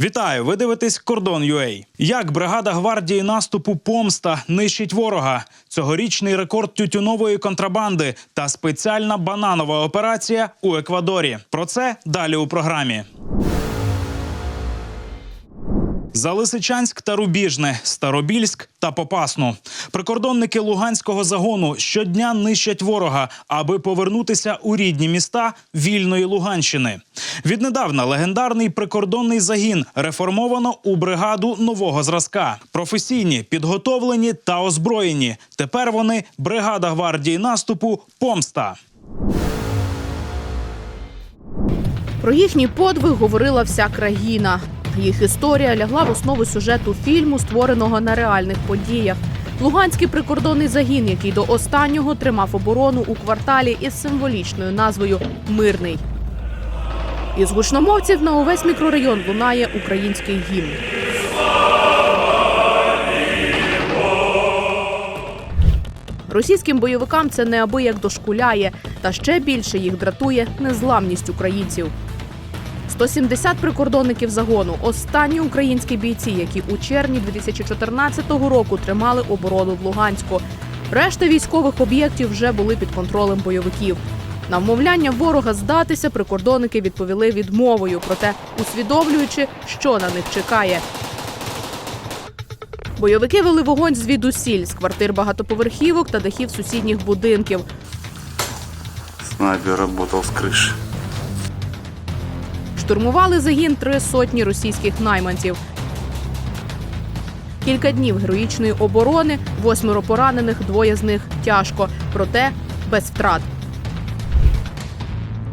Вітаю! Ви дивитесь Кордон UA. Як бригада гвардії наступу Помста нищить ворога? Цьогорічний рекорд тютюнової контрабанди та спеціальна бананова операція у Еквадорі. Про це далі у програмі. Залисичанськ та Рубіжне, Старобільськ та Попасну. Прикордонники Луганського загону щодня нищать ворога, аби повернутися у рідні міста вільної Луганщини. Віднедавна легендарний прикордонний загін реформовано у бригаду нового зразка. Професійні, підготовлені та озброєні. Тепер вони бригада гвардії наступу Помста. Про їхній подвиг говорила вся країна. Їх історія лягла в основу сюжету фільму, створеного на реальних подіях. Луганський прикордонний загін, який до останнього тримав оборону у кварталі із символічною назвою Мирний. Із гучномовців на увесь мікрорайон лунає український гімн. Російським бойовикам це неабияк дошкуляє, та ще більше їх дратує незламність українців. 170 прикордонників загону останні українські бійці, які у червні 2014 року тримали оборону в Луганську. Решта військових об'єктів вже були під контролем бойовиків. На вмовляння ворога здатися прикордонники відповіли відмовою, проте усвідомлюючи, що на них чекає. Бойовики вели вогонь звідусіль з квартир багатоповерхівок та дахів сусідніх будинків. Снайпер работал с крыши Штурмували загін три сотні російських найманців. Кілька днів героїчної оборони, восьмеро поранених, двоє з них тяжко, проте без втрат.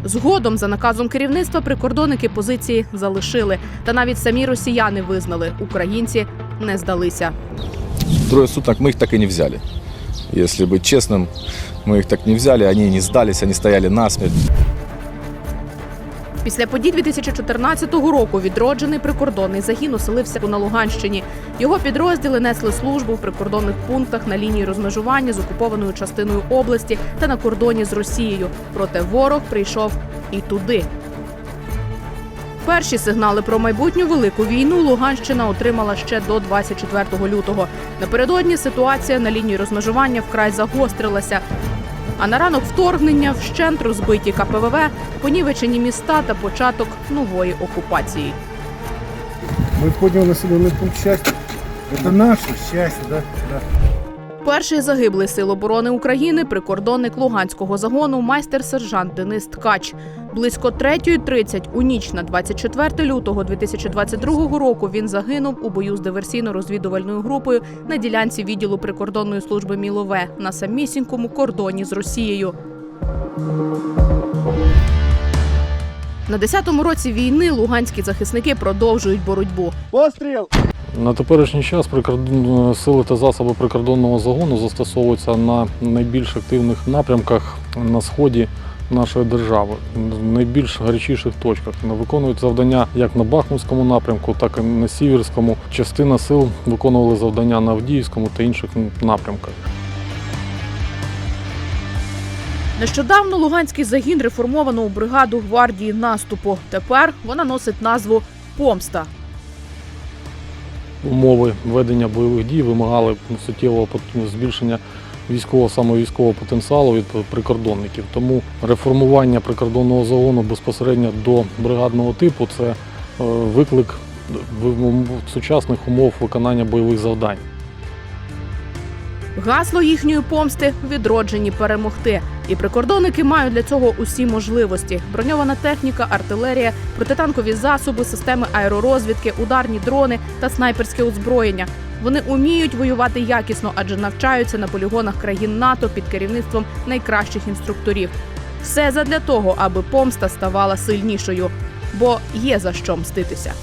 Згодом, за наказом керівництва, прикордонники позиції залишили. Та навіть самі росіяни визнали, українці не здалися. Трое суток мы их так и не взяли. Если быть честным, мы их так не взяли, они не сдались, они стояли насмерть. Після подій 2014 року відроджений прикордонний загін оселився на Луганщині. Його підрозділи несли службу в прикордонних пунктах на лінії розмежування з окупованою частиною області та на кордоні з Росією. Проте ворог прийшов і туди. Перші сигнали про майбутню велику війну Луганщина отримала ще до 24 лютого. Напередодні ситуація на лінії розмежування вкрай загострилася. А на ранок вторгнення вщент розбиті КПВВ, понівечені міста та початок нової окупації. Мы подняли населенный пункт счастья. Это наше счастье, да? да. Перший загиблий сил оборони України прикордонник Луганського загону майстер-сержант Денис Ткач. Близько 3.30 у ніч на 24 лютого 2022 року він загинув у бою з диверсійно-розвідувальною групою на ділянці відділу прикордонної служби Мілове на самісінькому кордоні з Росією. На 10-му році війни луганські захисники продовжують боротьбу. На теперішній час сили та засоби прикордонного загону застосовуються на найбільш активних напрямках на сході нашої держави, в найбільш гарячіших точках. Виконують завдання як на Бахмутському напрямку, так і на Сіверському. Частина сил виконували завдання на Авдіївському та інших напрямках. Нещодавно Луганський загін реформовано у бригаду гвардії наступу. Тепер вона носить назву Помста. Умови ведення бойових дій вимагали суттєвого збільшення військового саме військового потенціалу від прикордонників. Тому реформування прикордонного загону безпосередньо до бригадного типу це е, виклик сучасних умов виконання бойових завдань. Гасло їхньої помсти відроджені перемогти. І прикордонники мають для цього усі можливості: броньована техніка, артилерія, протитанкові засоби, системи аеророзвідки, ударні дрони та снайперське озброєння. Вони уміють воювати якісно, адже навчаються на полігонах країн НАТО під керівництвом найкращих інструкторів. Все задля того, аби помста ставала сильнішою, бо є за що мститися.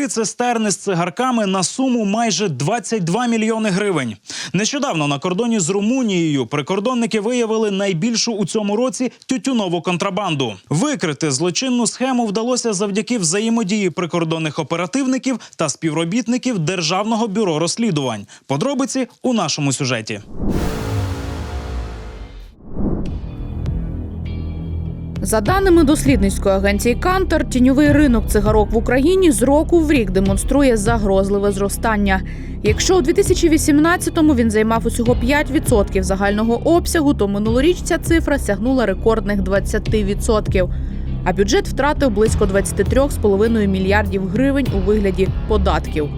Три цистерни з цигарками на суму майже 22 мільйони гривень. Нещодавно на кордоні з Румунією прикордонники виявили найбільшу у цьому році тютюнову контрабанду. Викрити злочинну схему вдалося завдяки взаємодії прикордонних оперативників та співробітників Державного бюро розслідувань. Подробиці у нашому сюжеті. За даними дослідницької агенції Кантер, тіньовий ринок цигарок в Україні з року в рік демонструє загрозливе зростання. Якщо у 2018-му він займав усього 5% загального обсягу, то минулоріч ця цифра сягнула рекордних 20%. А бюджет втратив близько 23,5 мільярдів гривень у вигляді податків.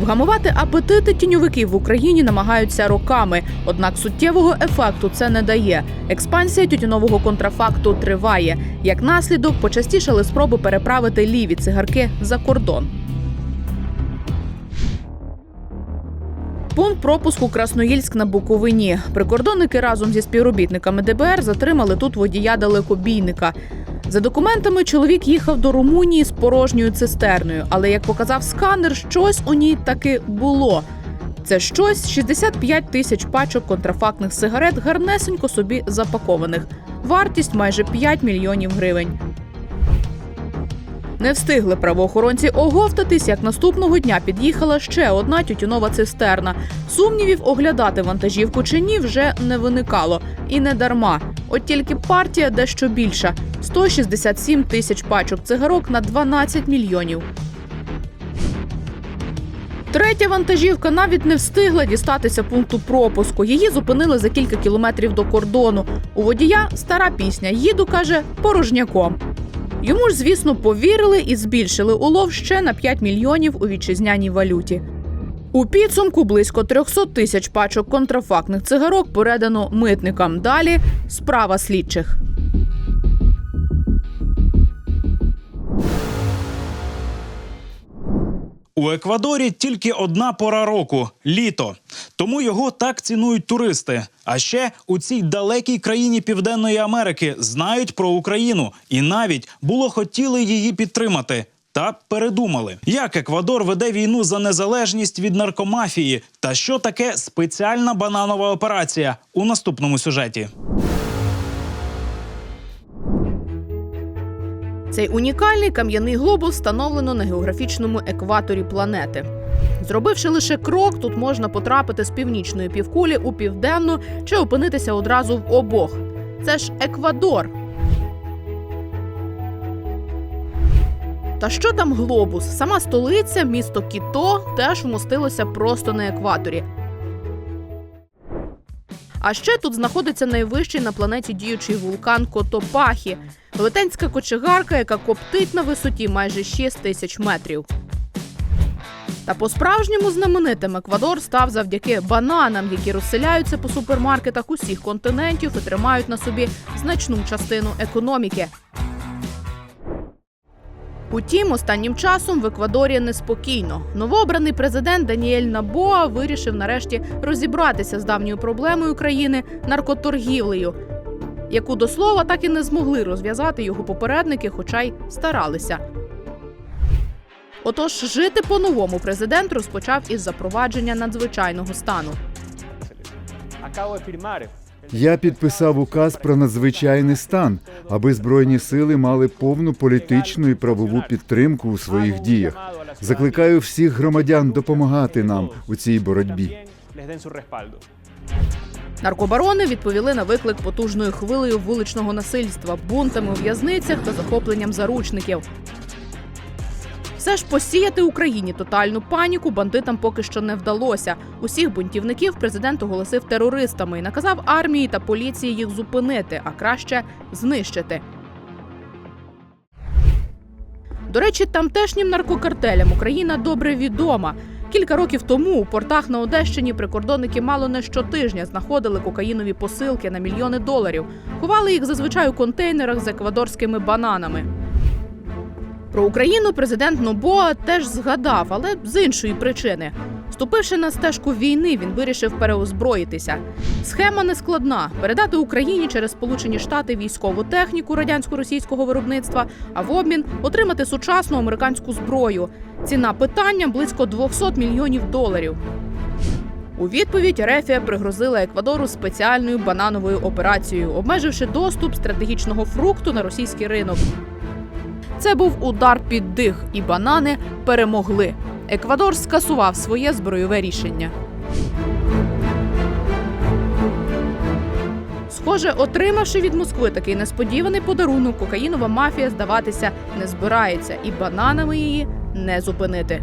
Вгамувати апетити тіньовиків в Україні намагаються роками, однак суттєвого ефекту це не дає. Експансія тютюнового контрафакту триває. Як наслідок, почастішали спроби переправити ліві цигарки за кордон. Пункт пропуску Красноїльськ на Буковині. Прикордонники разом зі співробітниками ДБР затримали тут водія далекобійника. За документами чоловік їхав до Румунії з порожньою цистерною, але як показав сканер, щось у ній таки було. Це щось 65 тисяч пачок контрафактних сигарет, гарнесенько собі запакованих. Вартість майже 5 мільйонів гривень. Не встигли правоохоронці оговтатись, як наступного дня під'їхала ще одна тютюнова цистерна. Сумнівів оглядати вантажівку чи ні вже не виникало. І не дарма. От тільки партія дещо більша 167 тисяч пачок цигарок на 12 мільйонів. Третя вантажівка навіть не встигла дістатися пункту пропуску. Її зупинили за кілька кілометрів до кордону. У водія стара пісня. Їду каже порожняком. Йому ж, звісно, повірили і збільшили улов ще на 5 мільйонів у вітчизняній валюті. У підсумку близько 300 тисяч пачок контрафактних цигарок передано митникам. Далі справа слідчих. У Еквадорі тільки одна пора року літо. Тому його так цінують туристи. А ще у цій далекій країні Південної Америки знають про Україну і навіть було хотіли її підтримати. Та передумали, як Еквадор веде війну за незалежність від наркомафії, та що таке спеціальна бананова операція у наступному сюжеті. Цей унікальний кам'яний глобус встановлено на географічному екваторі планети. Зробивши лише крок, тут можна потрапити з північної півкулі у південну чи опинитися одразу в обох. Це ж Еквадор. Та що там глобус? Сама столиця, місто Кіто, теж вмостилося просто на екваторі. А ще тут знаходиться найвищий на планеті діючий вулкан Котопахі, велетенська кочегарка, яка коптить на висоті майже 6 тисяч метрів. Та по-справжньому знаменитим Еквадор став завдяки бананам, які розселяються по супермаркетах усіх континентів і тримають на собі значну частину економіки. Утім, останнім часом в Еквадорі неспокійно. Новообраний президент Даніель Набоа вирішив нарешті розібратися з давньою проблемою країни наркоторгівлею, яку до слова так і не змогли розв'язати його попередники, хоча й старалися. Отож, жити по-новому президент розпочав із запровадження надзвичайного стану. Я підписав указ про надзвичайний стан, аби збройні сили мали повну політичну і правову підтримку у своїх діях. Закликаю всіх громадян допомагати нам у цій боротьбі. Наркобарони відповіли на виклик потужною хвилею вуличного насильства, бунтами у в'язницях та захопленням заручників. Все ж посіяти Україні тотальну паніку бандитам поки що не вдалося. Усіх бунтівників президент оголосив терористами і наказав армії та поліції їх зупинити, а краще знищити. До речі, тамтешнім наркокартелям Україна добре відома. Кілька років тому у портах на Одещині прикордонники мало не щотижня знаходили кокаїнові посилки на мільйони доларів, ховали їх зазвичай у контейнерах з еквадорськими бананами. Про Україну президент Нобоа теж згадав, але з іншої причини. Ступивши на стежку війни, він вирішив переозброїтися. Схема нескладна: передати Україні через Сполучені Штати військову техніку радянсько-російського виробництва, а в обмін отримати сучасну американську зброю. Ціна питання близько 200 мільйонів доларів. У відповідь Рефія пригрозила Еквадору спеціальною банановою операцією, обмеживши доступ стратегічного фрукту на російський ринок. Це був удар під дих, і банани перемогли. Еквадор скасував своє збройове рішення. Схоже, отримавши від Москви такий несподіваний подарунок, кокаїнова мафія здаватися не збирається, і бананами її не зупинити.